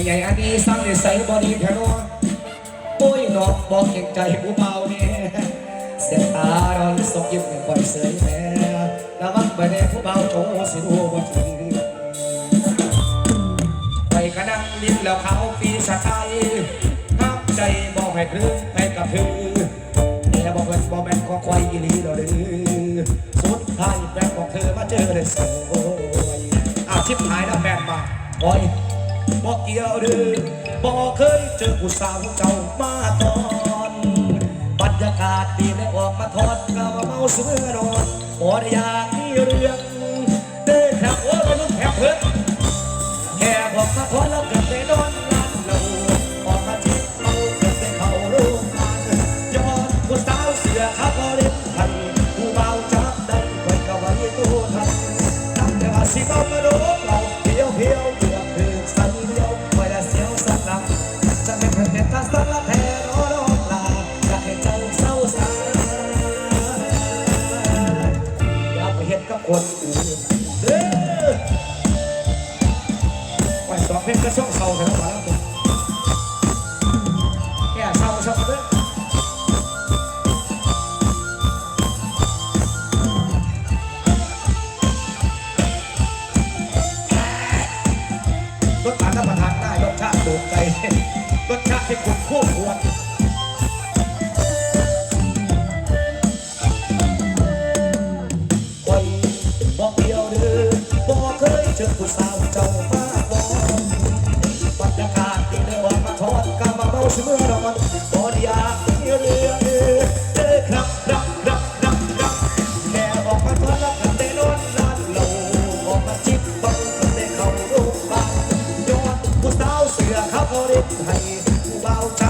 ไม่ใหญ่อันนี้สร้างในใส่บอดี้แถวโน้นโอ้ยนองบอกเก่งใจผู้เบาเนี่ยเสียตาเราส่งยิ้มให้คนเสยแม่ระวังไปในผู้เบาโจสิดูบ่ทีไปกระนั่งลิ้นแล้วเขาปีสะไทยห้ามใจบอกให้คลื่นให้กับเธอแต่บอกเป็นบอกแม่นของควายอีหลีเราเด้อสุดท้ายแฟนของเธอมาเจอได้สวยอาชิบหายแล้วแฟนมาโอ้ย บอกเกี่ยวเดือบอกเคยเจอผู้สาวเจ้ามาก่อนบรรยากาศดีและออกมาทอดกามาเมาเสือนอนพอดอยากมีเรื่องเดินแถวโอ้ยลุกแถวเพื่อนแค่บอกมาทอดแล้วเกิดไปนอนงานเราออกมาจิบเราเกิดไปเข้าโรงงานย้อนผู้สาวเสือขาบริพันผู้เบาจับได้คอยก็ไว้ตัวทันตั้งแต่ว่าสิมามาโดนเราเพีย เด้อไว้สองเพลงก็ช่องเศร้าเถอะมาแล้วตัวแก่เศร้าเศร้าเด้อรถผ่านรับประทานได้รสชาติถูกใจรสชาติที่คุณคู่ควร ผู้สาวเจ้ามาก่อนบรรยากาศดีเลยว่ามาทอดกามาเมาเสมอนอนบอดีอยากมีเรื่องเด้อเด้อครับรับรับรับรับแค่ออกมาทอดแล้วกันได้นอนนานเราออกมาจิบบังกันได้เข้าโรงพยาบาลยอดผู้สาวเสือเขาเล่นให้ผู้เบาใจ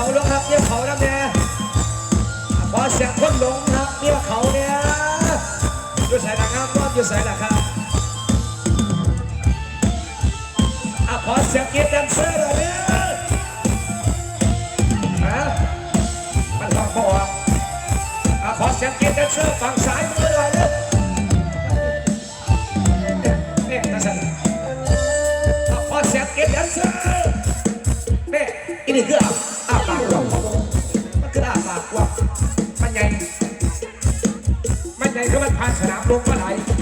เขาลงครับเนี่ยเขาแล้วเนี่ยขอเสียงคนหลงครับเนี่ยเขาเนี่ยอยู่ใส่หลังครับอยู่ใส่หลังครับอะขอเสียงเกียรติแดนเซอร์หน่อยเนี่ยฮะมันต้องบอกอะขอเสียงเกียรติแดนเซอร์ฝั่งซ้ายมือหน่อยเนี่ยเนี่ยนั่นสิอะขอเสียงเกียรติแดนเซอร์เนี่ยอันนี้คืออา ลงมาไหล